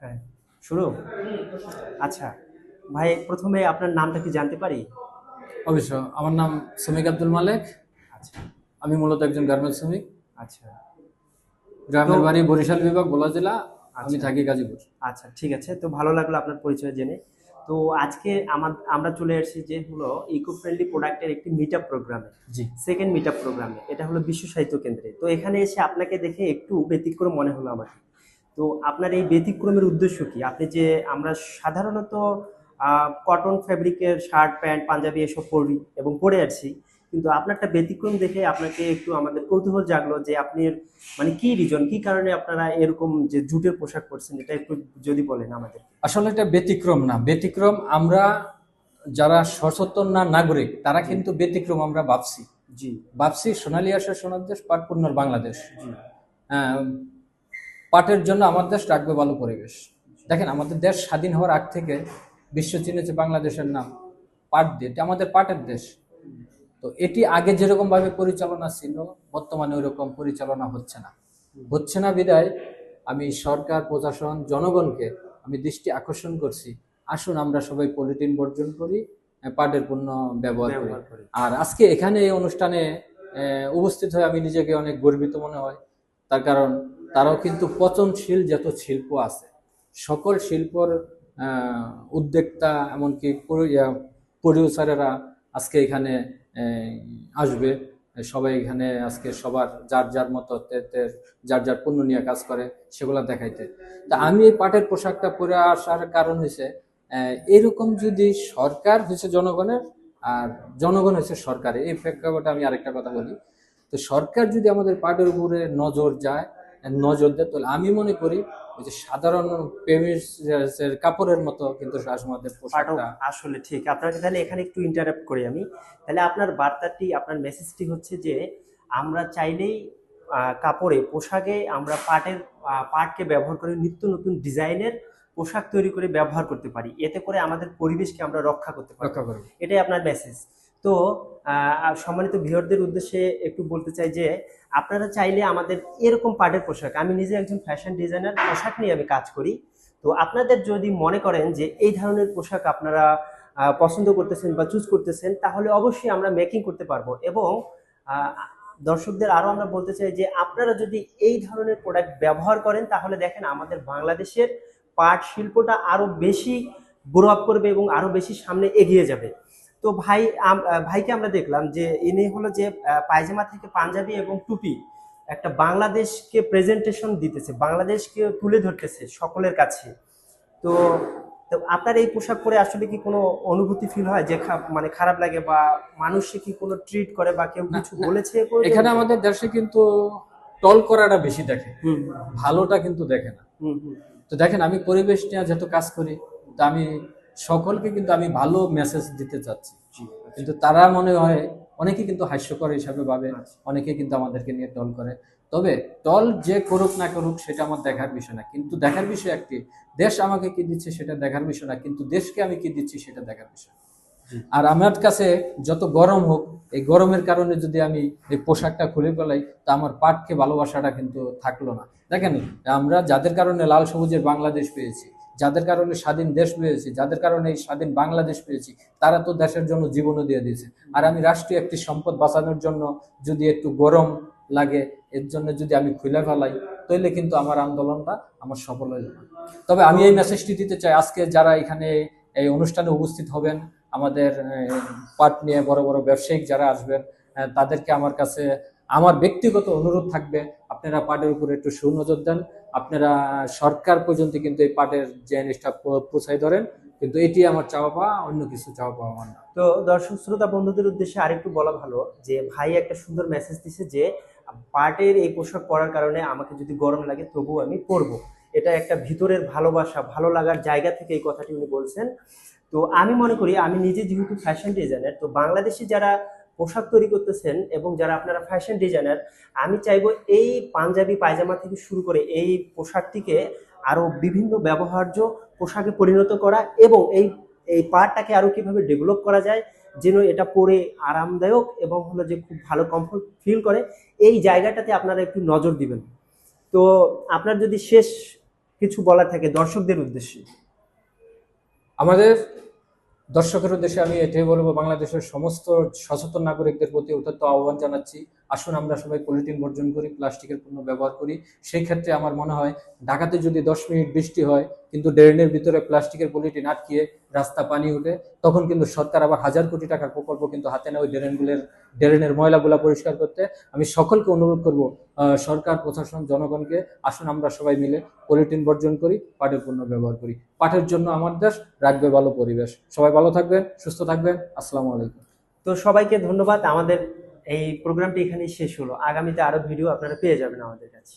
হ্যাঁ শুরু? আচ্ছা ভাই প্রথমে আপনার নামটা কি জানতে পারি? অবশ্য আমার নাম শ্রমিক আব্দুল মালেক। আচ্ছা। আমি মূলত একজন গার্মেন্টস শ্রমিক। আচ্ছা। গ্রামের বাড়ি বরিশাল বিভাগ ভোলা জেলা। আমি আচ্ছা। থাকি গাজীপুর। আচ্ছা ঠিক আছে। তো ভালো লাগল আপনার পরিচয় জেনে। তো আজকে আমার আমরা চলে এসেছি যে হলো ইকো ফ্রেন্ডলি প্রোডাক্টের একটি মিট আপ প্রোগ্রামে জি। সেকেন্ড মিট আপ প্রোগ্রামে এটা হলো বিশ্ব সাহিত্য কেন্দ্রে। তো এখানে এসে আপনাকে দেখে একটু ব্যতিক্রম মনে হলো আমাকে তো আপনার এই ব্যতিক্রমের উদ্দেশ্য কি? আপনি যে আমরা সাধারণত কটন ফ্যাব্রিকের শার্ট প্যান্ট পাঞ্জাবি এসব পরি এবং পরে আছি কিন্তু আপনারটা ব্যতিক্রম দেখে আপনাকে একটু আমাদের কৌতূহল জাগলো যে আপনি মানে কি রিজন কি কারণে আপনারা এরকম যে জুটের পোশাক পরছেন এটা একটু যদি বলেন আমাদের আসলে এটা ব্যতিক্রম না। ব্যতিক্রম আমরা যারা সচেতন না নাগরিক তারা কিন্তু ব্যতিক্রম আমরা ভাবছি। জি। ভাবছি সোনালী আসা সোনার দেশ পাট বাংলাদেশ। জি। আহ, পাটের জন্য আমার দেশ রাখবে ভালো পরিবেশ। দেখেন আমাদের দেশ স্বাধীন হওয়ার আগ থেকে বিশ্ব চিনেছে বাংলাদেশের নাম। পাট দিয়ে এটা আমাদের পাটের দেশ। তো এটি আগে যেরকম ভাবে পরিচালনা ছিল বর্তমানে ওইরকম পরিচালনা হচ্ছে না। হচ্ছে না বিদায় আমি সরকার প্রশাসন জনগণকে আমি দৃষ্টি আকর্ষণ করছি। আসুন আমরা সবাই পলিথিন বর্জন করি পাটের পণ্য ব্যবহার করি। আর আজকে এখানে এই অনুষ্ঠানে উপস্থিত হয়ে আমি নিজেকে অনেক গর্বিত মনে হয়। তার কারণ তারাও কিন্তু পচনশীল যত শিল্প আছে, সকল শিল্পর উদ্যোক্তা এমনকি প্রডিউসারেরা আজকে এখানে আসবে। সবাই এখানে আজকে সবার যার যার মতো যার যার পণ্য নিয়ে কাজ করে, সেগুলো দেখাইতে। তা আমি এই পাটের পোশাকটা পরে আসার কারণ হয়েছে এরকম যদি সরকার হয়েছে জনগণের, আর জনগণ হচ্ছে সরকারের, এই প্রেক্ষাপটে আমি আরেকটা কথা বলি। তো সরকার যদি আমাদের পাটের উপরে নজর যায় নজর দেয়। তাহলে আমি মনে করি ওই যে সাধারণ প্রেমিসের কাপড়ের মতো কিন্তু আমাদের পোশাকটা আসলে ঠিক। আপনাকে তাহলে এখানে একটু ইন্টারাপ্ট করি আমি। তাহলে আপনার বার্তাটি আপনার মেসেজটি হচ্ছে যে আমরা চাইলেই কাপড়ে পোশাকে আমরা পাটের পাটকে ব্যবহার করে নিত্য নতুন ডিজাইনের পোশাক তৈরি করে ব্যবহার করতে পারি। এতে করে আমাদের পরিবেশকে আমরা রক্ষা করতে পারি। এটাই আপনার মেসেজ তো সম্মানিত ভিউয়ারদের উদ্দেশ্যে একটু বলতে চাই যে, আপনারা চাইলে আমাদের এরকম পাটের পোশাক, আমি নিজে একজন ফ্যাশন ডিজাইনার পোশাক নিয়ে আমি কাজ করি। তো আপনাদের যদি মনে করেন যে, এই ধরনের পোশাক আপনারা পছন্দ করতেছেন বা চুজ করতেছেন, তাহলে অবশ্যই আমরা মেকিং করতে পারব এবং দর্শকদের আরও আমরা বলতে চাই যে, আপনারা যদি এই ধরনের প্রোডাক্ট ব্যবহার করেন, তাহলে দেখেন আমাদের বাংলাদেশের পাট শিল্পটা আরও বেশি গ্রো আপ করবে এবং আরও বেশি সামনে এগিয়ে যাবে। তো ভাই ভাইকে আমরা দেখলাম যে ইনি হলো যে পায়জামা থেকে পাঞ্জাবি এবং টুপি একটা বাংলাদেশকে প্রেজেন্টেশন দিতেছে বাংলাদেশকে তুলে ধরতেছে সকলের কাছে। তো তো আপনার এই পোশাক পরে আসলে কি কোনো অনুভূতি ফিল হয়? যে মানে খারাপ লাগে বা মানুষে কি কোনো ট্রিট করে বা কেউ কিছু বলেছে এখানে আমাদের দেশে কিন্তু টল করাটা বেশি দেখে। ভালোটা কিন্তু দেখে না। তো দেখেন আমি পরিবেশ নিয়ে যেহেতু কাজ করি তো আমি সকলকে কিন্তু আমি ভালো মেসেজ দিতে চাচ্ছি। কিন্তু তারা মনে হয় অনেকে কিন্তু হাস্যকর হিসাবে ভাবে আচ্ছা। অনেকে কিন্তু আমাদেরকে নিয়ে টল করে। তবে টল যে করুক না করুক সেটা আমার দেখার বিষয় না। কিন্তু দেখার বিষয় একটি দেশ আমাকে কি দিচ্ছে সেটা দেখার বিষয় না কিন্তু দেশকে আমি কি দিচ্ছি সেটা দেখার বিষয়। আর আমার কাছে যত গরম হোক এই গরমের কারণে যদি আমি এই পোশাকটা খুলে ফেলাই তা আমার পাটকে ভালোবাসাটা কিন্তু থাকল না। দেখেন আমরা যাদের কারণে লাল সবুজের বাংলাদেশ পেয়েছি যাদের কারণে স্বাধীন দেশ পেয়েছি, যাদের কারণে এই স্বাধীন বাংলাদেশ পেয়েছি, তারা তো দেশের জন্য জীবনও দিয়ে দিয়েছে। আর আমি রাষ্ট্রীয় একটি সম্পদ বাঁচানোর জন্য যদি একটু গরম লাগে, এর জন্য যদি আমি খুলে ফেলাই তাহলে কিন্তু আমার আন্দোলনটা আমার সফল হয়ে যাবে তবে আমি এই মেসেজটি দিতে চাই, আজকে যারা এখানে এই অনুষ্ঠানে উপস্থিত হবেন, আমাদের পাট নিয়ে বড় বড় ব্যবসায়িক যারা আসবেন তাদেরকে আমার কাছে, আমার ব্যক্তিগত অনুরোধ থাকবে, আপনারা পাটের উপরে একটু সুনজর দেন। আপনারা সরকার পর্যন্ত কিন্তু এই পাটের যে জিনিসটা পৌঁছাই ধরেন, কিন্তু এটি আমার চাওয়া পাওয়া, অন্য কিছু চাওয়া পাওয়া আমার না। তো দর্শক, শ্রোতা বন্ধুদের উদ্দেশ্যে আরেকটু বলা ভালো যে ভাই একটা সুন্দর মেসেজ দিছে যে, পাটের এই পোশাক পরার কারণে আমাকে যদি গরম লাগে তবুও আমি পরবো। এটা একটা ভিতরের ভালোবাসা, ভালো লাগার জায়গা থেকে এই কথাটি উনি বলছেন। তো আমি মনে করি, আমি নিজে যেহেতু ফ্যাশন ডিজাইনার তো বাংলাদেশে যারা পোশাক তৈরি করতেছেন এবং যারা আপনারা ফ্যাশন ডিজাইনার আমি চাইব এই পাঞ্জাবি পায়জামা থেকে শুরু করে এই পোশাকটিকে আরও বিভিন্ন ব্যবহার্য পোশাকে পরিণত করা এবং এই এই পার্টটাকে আরও কীভাবে ডেভেলপ করা যায়, যেন এটা পরে আরামদায়ক এবং হলো যে খুব ভালো কমফোর্ট ফিল করে, এই জায়গাটাতে আপনারা একটু নজর দিবেন। তো আপনার যদি শেষ কিছু বলার থাকে দর্শকদের উদ্দেশ্যে। আমাদের দর্শকের উদ্দেশ্যে আমি এটাই বলব বাংলাদেশের সমস্ত সচেতন নাগরিকদের প্রতি অত্যন্ত আহ্বান জানাচ্ছি। আসুন আমরা সবাই পলিথিন বর্জন করি, প্লাস্টিকের পণ্য ব্যবহার করি। সেই ক্ষেত্রে আমার মনে হয়, ঢাকাতে যদি দশ মিনিট বৃষ্টি হয়, কিন্তু ড্রেনের ভিতরে প্লাস্টিকের পলিথিন আটকিয়ে রাস্তা পানি উঠে, তখন কিন্তু সরকার আবার হাজার কোটি টাকার প্রকল্প কিন্তু হাতে নেয় ওই ড্রেনগুলোর, ড্রেনের ময়লাগুলা পরিষ্কার করতে। আমি সকলকে অনুরোধ করব সরকার, প্রশাসন, জনগণকে আসুন আমরা সবাই মিলে পলিথিন বর্জন করি, পাটের পণ্য ব্যবহার করি। পাটের জন্য আমার দেশ, রাখবে ভালো পরিবেশ। সবাই ভালো থাকবেন, সুস্থ থাকবেন। আসসালামু আলাইকুম। তো সবাইকে ধন্যবাদ আমাদের এই প্রোগ্রামটি এখানেই শেষ হলো। আগামীতে আরও ভিডিও আপনারা পেয়ে যাবেন আমাদের কাছে।